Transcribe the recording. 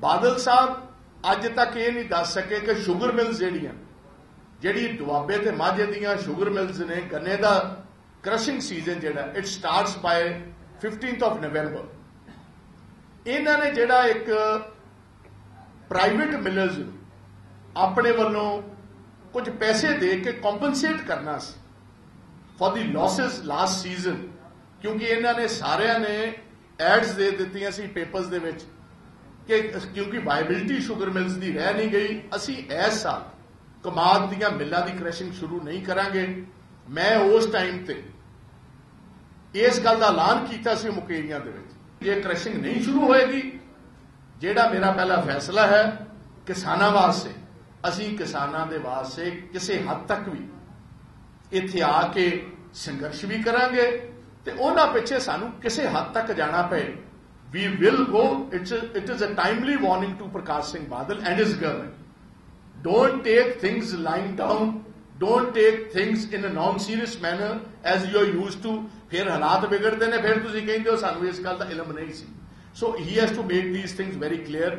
ਬਾਦਲ ਸਾਹਿਬ ਅੱਜ ਤੱਕ ਇਹ ਨਹੀਂ ਦੱਸ ਸਕੇ ਕਿ ਸ਼ੂਗਰ ਮਿਲਸ ਜਿਹੜੀਆਂ, ਜਿਹੜੀ ਦੁਆਬੇ ਤੇ ਮਾਝੇ ਦੀਆਂ ਸ਼ੂਗਰ ਮਿਲਸ ਨੇ, ਗੰਨੇ ਦਾ ਕ੍ਰਸ਼ਿੰਗ ਸੀਜ਼ਨ ਜਿਹੜਾ it starts by 15th of November ਇਹਨਾਂ ਨੇ ਜਿਹੜਾ ਇੱਕ ਪ੍ਰਾਈਵੇਟ ਮਿਲਰਸ ਆਪਣੇ ਵੱਲੋਂ ਕੁਝ ਪੈਸੇ ਦੇ ਕੇ ਕੰਪਨਸੇਟ ਕਰਨਾ ਸੀ for the losses last season ਕਿਉਂਕਿ ਇਹਨਾਂ ਨੇ ਸਾਰਿਆਂ ਨੇ ਐਡਸ ਦੇ ਦਿੱਤੀਆਂ ਸੀ ਪੇਪਰਸ ਦੇ ਵਿੱਚ। ਕਿ ਕਿਉਂਕਿ ਵਾਇਬਿਲਿਟੀ ਸ਼ੂਗਰ ਮਿਲਸ ਦੀ ਰਹਿ ਨਹੀਂ ਗਈ, ਅਸੀਂ ਇਸ ਸਾਲ ਕਮਾਦ ਦੀਆਂ ਮਿੱਲਾਂ ਦੀ ਕ੍ਰੈਸ਼ਿੰਗ ਸ਼ੁਰੂ ਨਹੀਂ ਕਰਾਂਗੇ। ਮੈਂ ਉਸ ਟਾਈਮ ਤੇ ਇਸ ਗੱਲ ਦਾ ਐਲਾਨ ਕੀਤਾ ਸੀ ਮੁਕੇਰੀਆਂ ਦੇ ਵਿੱਚ ਇਹ ਕ੍ਰੈਸ਼ਿੰਗ ਨਹੀਂ ਸ਼ੁਰੂ ਹੋਏਗੀ। ਜਿਹੜਾ ਮੇਰਾ ਪਹਿਲਾ ਫੈਸਲਾ ਹੈ, ਕਿਸਾਨਾਂ ਵਾਸਤੇ, ਅਸੀਂ ਕਿਸਾਨਾਂ ਦੇ ਵਾਸਤੇ ਕਿਸੇ ਹੱਦ ਤੱਕ ਵੀ ਇੱਥੇ ਆ ਕੇ ਸੰਘਰਸ਼ ਵੀ ਕਰਾਂਗੇ ਤੇ ਉਹਨਾਂ ਪਿੱਛੇ ਸਾਨੂੰ ਕਿਸੇ ਹੱਦ ਤੱਕ ਜਾਣਾ ਪਏ। we will go it's a, it is a timely warning to Prakash Singh Badal and his government don't take things lying down don't take things in a non serious manner as you are used to ਫਿਰ ਹਾਲਾਤ ਵਿਗੜਦੇ ਨੇ ਫਿਰ ਤੁਸੀਂ ਕਹਿੰਦੇ ਹੋ ਸਾਨੂੰ ਇਸ ਗੱਲ ਦਾ ਇਲਮ ਨਹੀਂ ਸੀ so he has to make these things very clear